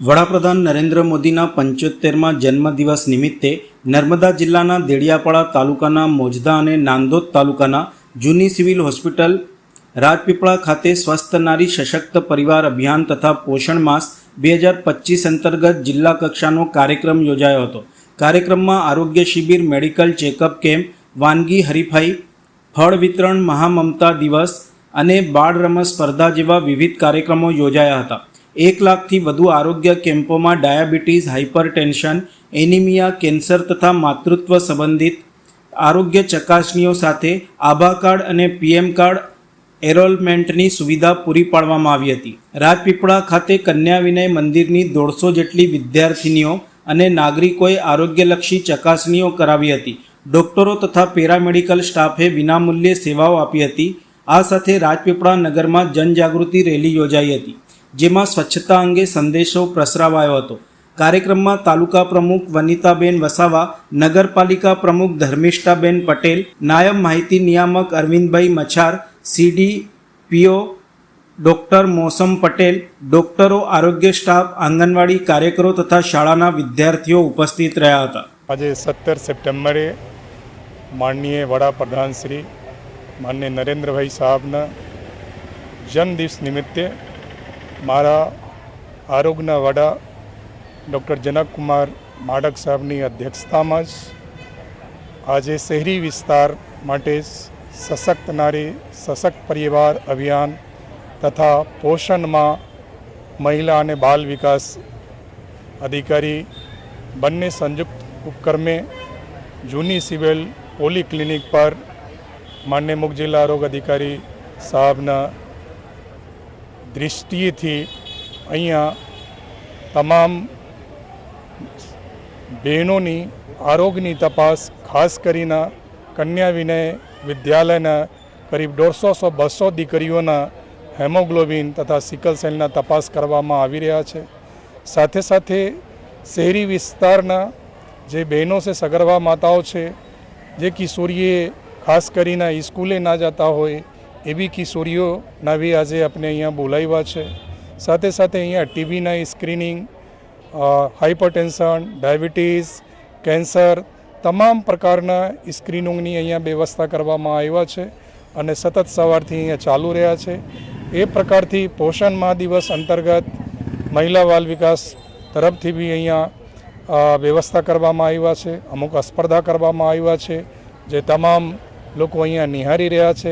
વડાપ્રધાન નરેન્દ્ર મોદીના પંચોતેરમાં જન્મદિવસ નિમિત્તે નર્મદા જિલ્લાના દેડિયાપાડા તાલુકાના મોજદા અને નાંદોદ તાલુકાના જૂની સિવિલ હોસ્પિટલ રાજપીપળા ખાતે સ્વસ્થ નારી સશક્ત પરિવાર અભિયાન તથા પોષણ માસ બે હજાર પચીસ અંતર્ગત જિલ્લા કક્ષાનો કાર્યક્રમ યોજાયો હતો. કાર્યક્રમમાં આરોગ્ય શિબિર, મેડિકલ ચેકઅપ કેમ્પ, વાનગી હરીફાઈ, ફળ વિતરણ, મહામમતા દિવસ અને બાળ રમત સ્પર્ધા જેવા વિવિધ કાર્યક્રમો યોજાયા હતા. એક લાખથી વધુ આરોગ્ય કેમ્પોમાં ડાયાબિટીસ હાઇપરટેન્શન એનિમિયા, કેન્સર તથા માતૃત્વ સંબંધિત આરોગ્ય ચકાસણીઓ સાથે આભા કાર્ડ અને પીએમ કાર્ડ એરોલમેન્ટની સુવિધા પૂરી પાડવામાં આવી હતી. રાજપીપળા ખાતે કન્યા વિનય મંદિરની દોઢસો જેટલી વિદ્યાર્થિનીઓ અને નાગરિકોએ આરોગ્યલક્ષી ચકાસણીઓ કરાવી હતી. ડોક્ટરો તથા પેરામેડિકલ સ્ટાફે વિનામૂલ્યે સેવાઓ આપી હતી. આ સાથે રાજપીપળા નગરમાં જનજાગૃતિ રેલી યોજાઈ હતી. જેમાં સ્વચ્છતા અંગે સંદેશો પ્રસરાવાયો હતો. કાર્યક્રમમાં તાલુકા પ્રમુખ વનિતાબેન વસાવા, નગરપાલિકા પ્રમુખ ધર્મિષ્ઠાબેન પટેલ, નાયબ માહિતી નિયામક અરવિંદભાઈ મછાર સીડી પીઓ ડૉક્ટર મોસમ પટેલ, ડોક્ટરો, આરોગ્ય સ્ટાફ, આંગણવાડી કાર્યકરો તથા શાળાના વિદ્યાર્થીઓ ઉપસ્થિત રહ્યા હતા. આજે સત્તર સપ્ટેમ્બરે માનનીય વડાપ્રધાન શ્રી, માનનીય નરેન્દ્રભાઈ સાહેબના જન્મદિવસ નિમિત્તે મારા આરોગ્યના વડા ડૉક્ટર જનકકુમાર માડક સાહેબની અધ્યક્ષતામાં જ આજે શહેરી વિસ્તાર માટે સશક્ત નારી, સશક્ત પરિવાર અભિયાન તથા પોષણમાં મહિલા અને બાલ વિકાસ અધિકારી બંને સંયુક્ત ઉપક્રમે જૂની સિવિલ પોલીક્લિનિક પર માન્ય મુખ જિલ્લા આરોગ્ય અધિકારી સાહેબના દૃષ્ટિએથી અહીંયા તમામ બહેનોની આરોગ્યની તપાસ, ખાસ કરીને કન્યા વિનય વિદ્યાલયના કરીબ દોઢસો સો, બસો દીકરીઓના હેમોગ્લોબિન તથા સિકલ સેલના તપાસ કરવામાં આવી રહ્યા છે. સાથે સાથે શહેરી વિસ્તારના જે બહેનો છે, સગર્ભા માતાઓ છે, જે કિશોરીએ ખાસ કરીને સ્કૂલે ના જતા હોય એવી કિશોરીઓના બી આજે આપણે અહીંયા બોલાવ્યા છે. સાથે સાથે અહીંયા ટીબીના સ્ક્રીનિંગ હાઇપરટેન્શન ડાયાબિટીસ, કેન્સર તમામ પ્રકારના સ્ક્રીનિંગની અહીંયા વ્યવસ્થા કરવામાં આવ્યા છે અને સતત સવારથી અહીંયા ચાલુ રહ્યા છે. એ પ્રકારથી પોષણ માહ દિવસ અંતર્ગત મહિલા બાલ વિકાસ તરફથી બી અહીંયા વ્યવસ્થા કરવામાં આવ્યા છે. અમુક સ્પર્ધા કરવામાં આવ્યા છે જે તમામ લોકો અહીંયા નિહાળી રહ્યા છે.